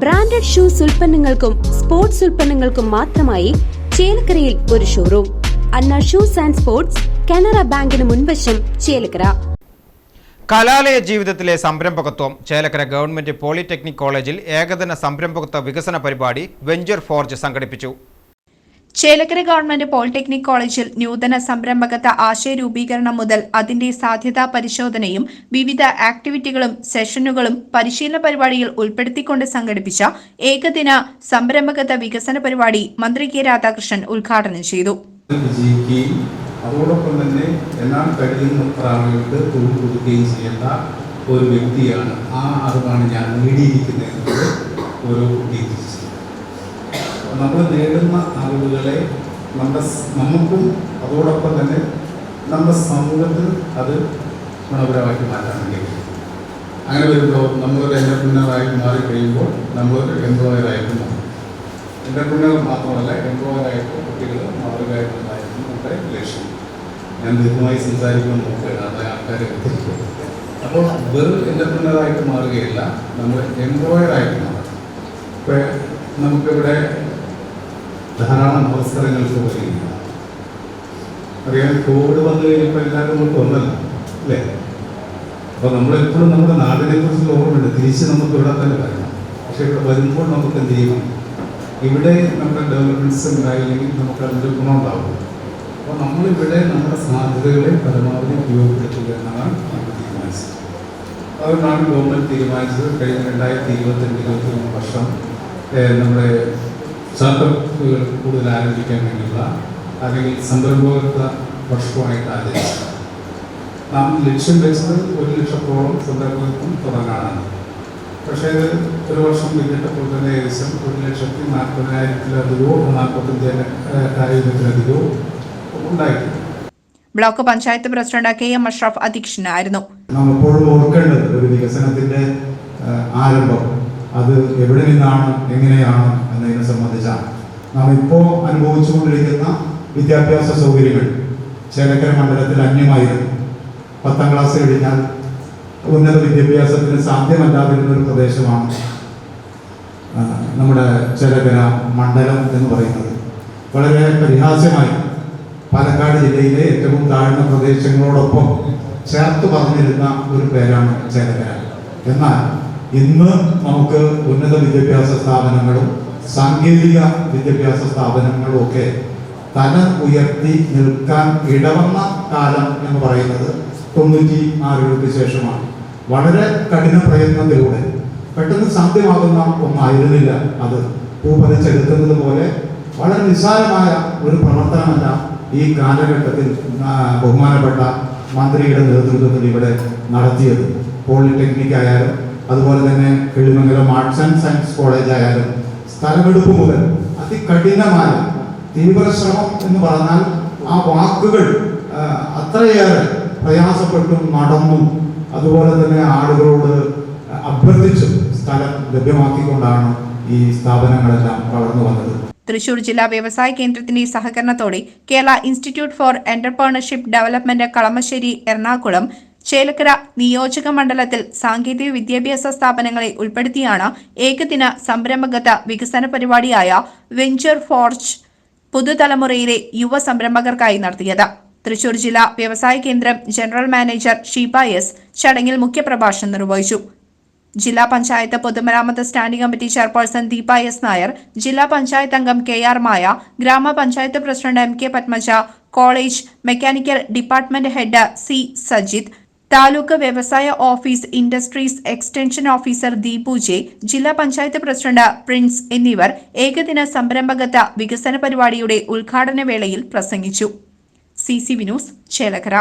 Branded shoes ഉൽപ്പന്നങ്ങൾക്കും sports ഉൽപ്പന്നങ്ങൾക്കും മാത്രമായി ചേലക്കരയിൽ ഒരു showroom Anna shoes and sports Canara ബാങ്കിന് മുൻവശം ചേലക്കര. കലാലയ ജീവിതത്തിലെ സംരംഭകത്വം ചേലക്കര ഗവൺമെന്റ് പോളിടെക്നിക് കോളേജിൽ ഏകദിന സംരംഭകത്വ വികസന പരിപാടി വെഞ്ചർ ഫോർജ് സംഘടിപ്പിച്ചു. ചേലക്കര ഗവൺമെന്റ് പോളിടെക്നിക് കോളേജിൽ നൂതന സംരംഭകത്വ ആശയ രൂപീകരണം മുതൽ അതിന്റെ സാധ്യതാ പരിശോധനയും വിവിധ ആക്ടിവിറ്റികളും സെഷനുകളും പരിശീലന പരിപാടിയിൽ ഉൾപ്പെടുത്തിക്കൊണ്ട് സംഘടിപ്പിച്ച ഏകദിന സംരംഭകത വികസന പരിപാടി മന്ത്രി കെ രാധാകൃഷ്ണൻ ഉദ്ഘാടനം ചെയ്തു. അതോടൊപ്പം തന്നെ എല്ലാം തൊഴിൽ കൊടുക്കുകയും ചെയ്യേണ്ട ഒരു വ്യക്തിയാണ്. ആ അറിവാണ് ഞാൻ നേടിയിരിക്കുന്നത് ഓരോ നമ്മൾ നേടുന്ന അറിവുകളെ നമ്മുടെ നമുക്കും അതോടൊപ്പം തന്നെ നമ്മുടെ സമൂഹത്തിൽ അത് ഗുണപരമാക്കി മാറ്റാൻ വേണ്ടി. അങ്ങനെ വരുമ്പോൾ നമ്മളൊരു മാറി കഴിയുമ്പോൾ നമ്മളൊരു എംപ്ലോയറായിട്ട് മാറും. എന്റർപ്രിനർ മാത്രമല്ല എംപ്ലോയറായിട്ട് കുട്ടികൾ മാറുകയായിട്ടുണ്ടായിരുന്നു നമ്മുടെ ലക്ഷ്യം. ഞാൻ ദീർഘമായി സംസാരിക്കുമെന്ന് നോക്കുകയാണ് അത് ആൾക്കാരെ അപ്പോൾ വെറും എന്റർപ്രിനറായിട്ട് മാറുകയില്ല നമ്മൾ എംപ്ലോയറായിട്ട് മാറും. ഇപ്പോൾ നമുക്കിവിടെ ധാരാളം അവസരങ്ങൾ ചോദിക്കുന്നു അറിയാം കോവിഡ് വന്നു കഴിഞ്ഞപ്പോൾ എല്ലാവരും നമുക്ക് ഒന്നല്ല അല്ലേ? അപ്പോൾ നമ്മളെപ്പോഴും നമ്മുടെ നാടിനെ കുറിച്ചുള്ള ഓർമ്മയുണ്ട്. തിരിച്ച് നമുക്ക് ഇവിടെ തന്നെ വരണം. പക്ഷേ ഇവിടെ വരുമ്പോൾ നമുക്ക് എന്ത് ചെയ്യണം? ഇവിടെ നമ്മുടെ ഡെവലപ്മെന്റ്സ് ഉണ്ടായില്ലെങ്കിൽ നമുക്ക് അതിന്റെ ഗുണമുണ്ടാവും അപ്പോൾ നമ്മളിവിടെ നമ്മുടെ സാധ്യതകളെ പരമാവധി ഉപയോഗപ്പെടുത്തുക എന്നാണ് നമ്മൾ തീരുമാനിച്ചത്. അതുകൊണ്ടാണ് ഗവൺമെന്റ് തീരുമാനിച്ചത്. കഴിഞ്ഞ രണ്ടായിരത്തി ഇരുപത്തിരണ്ട് ഇരുപത്തി മൂന്ന് വർഷം നമ്മുടെ സ്റ്റാർട്ടപ്പുകൾ കൂടുതൽ ആരംഭിക്കാൻ വേണ്ടിയുള്ള അല്ലെങ്കിൽ സംരംഭകത്വ വർഷമായിട്ട് ആചരിച്ചത് നാം ലക്ഷ്യം വെച്ചത് ഒരു ലക്ഷത്തോളം സംരംഭകത്വം തുടങ്ങാനാണ്. പക്ഷേ ഇത് ഒരു വർഷം പിന്നിട്ടപ്പോൾ തന്നെ ഏകദേശം ഒരു ലക്ഷത്തി നാൽപ്പതിനായിരത്തിലധികമോ നാൽപ്പത്തഞ്ച് ആയിരത്തിലധികമോ ഉണ്ടായിട്ടുണ്ട് block panchayat president K M Ashraf അധ്യക്ഷനായിരുന്നു. നമ്മളെപ്പോഴും ഓർക്കേണ്ടത് ഒരു വികസനത്തിന്റെ ആരംഭം. അത് എവിടെ നിന്നാണ് എങ്ങനെയാണ് എന്നതിനെ സംബന്ധിച്ചാണ്. നാം ഇപ്പോൾ അനുഭവിച്ചുകൊണ്ടിരിക്കുന്ന വിദ്യാഭ്യാസ സൗകര്യങ്ങൾ. ചേലക്കര മണ്ഡലത്തിൽ അന്യമായിരുന്നു. പത്താം ക്ലാസ് കഴിഞ്ഞാൽ ഉന്നത വിദ്യാഭ്യാസത്തിന് സാധ്യമല്ലാതിരുന്ന ഒരു പ്രദേശമാണ് നമ്മുടെ ചേലക്കര മണ്ഡലം എന്ന് പറയുന്നത്. വളരെ പരിഹാസ്യമായി പാലക്കാട് ജില്ലയിലെ ഏറ്റവും താഴ്ന്ന പ്രദേശങ്ങളോടൊപ്പം ചേർത്ത് പറഞ്ഞിരുന്ന ഒരു പേരാണ് ചേലക്കര. എന്നാൽ ഇന്ന് നമുക്ക് ഉന്നത വിദ്യാഭ്യാസ സ്ഥാപനങ്ങളും സാങ്കേതിക വിദ്യാഭ്യാസ സ്ഥാപനങ്ങളും ഒക്കെ തല ഉയർത്തി നിൽക്കാൻ ഇടവന്ന കാലം എന്ന് പറയുന്നത് തൊണ്ണൂറ്റി ആറുകൾക്ക് ശേഷമാണ്. വളരെ കഠിന പ്രയത്നത്തിലൂടെ. പെട്ടെന്ന് സാധ്യമാകുന്ന ഒന്നായിരുന്നില്ല അത്. പൂപ്പതിച്ചെടുക്കുന്നത് പോലെ വളരെ നിസ്സാരമായ ഒരു പ്രവർത്തനമല്ല ഈ കാലഘട്ടത്തിൽ ബഹുമാനപ്പെട്ട മന്ത്രിയുടെ നേതൃത്വത്തിൽ ഇവിടെ നടത്തിയത്. പോളിടെക്നിക് ആയാലും അതുപോലെ തന്നെ Kilimangalam arts and science college ആയാലും സ്ഥലമെടുപ്പ് മുതൽ അതികഠിനമായ തീവ്രശ്രമം എന്ന് പറഞ്ഞാൽ ആ വാക്കുകൾ അത്രയേറെ പ്രയാസപ്പെട്ടും നടന്നും അതുപോലെ തന്നെ ആളുകളോട് അഭ്യർത്ഥിച്ചും സ്ഥലം ലഭ്യമാക്കിക്കൊണ്ടാണ് ഈ സ്ഥാപനങ്ങളെല്ലാം വളർന്നു വന്നത്. തൃശൂർ ജില്ലാ വ്യവസായ കേന്ദ്രത്തിന്റെ സഹകരണത്തോടെ Kerala institute for entrepreneurship development Kalamassery Ernakulam Chelakkara നിയോജക മണ്ഡലത്തിൽ സാങ്കേതിക വിദ്യാഭ്യാസ സ്ഥാപനങ്ങളെ ഉൾപ്പെടുത്തിയാണ് ഏകദിന സംരംഭകത്വ വികസന പരിപാടിയായ വെഞ്ചർ ഫോർജ് പുതുതലമുറയിലെ യുവ സംരംഭകർക്കായി നടത്തിയത്. തൃശൂർ ജില്ലാ വ്യവസായ കേന്ദ്രം ജനറൽ മാനേജർ ഷീബ എസ് ചടങ്ങിൽ മുഖ്യപ്രഭാഷണം നിർവഹിച്ചു. ജില്ലാ പഞ്ചായത്ത് പൊതുമരാമത്ത് standing committee chairperson Deepa S Nair ജില്ലാ പഞ്ചായത്ത് അംഗം കെ ആർ മായ ഗ്രാമപഞ്ചായത്ത് president M K Padmaja college mechanical department head C Sajith taluk വ്യവസായ office industries extension officer Deepu J ജില്ലാ പഞ്ചായത്ത് പ്രസിഡന്റ് പ്രിൻസ് എന്നിവർ ഏകദിന സംരംഭകത്വ വികസന പരിപാടിയുടെ ഉദ്ഘാടന വേളയിൽ പ്രസംഗിച്ചു. C C Vinoos Chelakkara.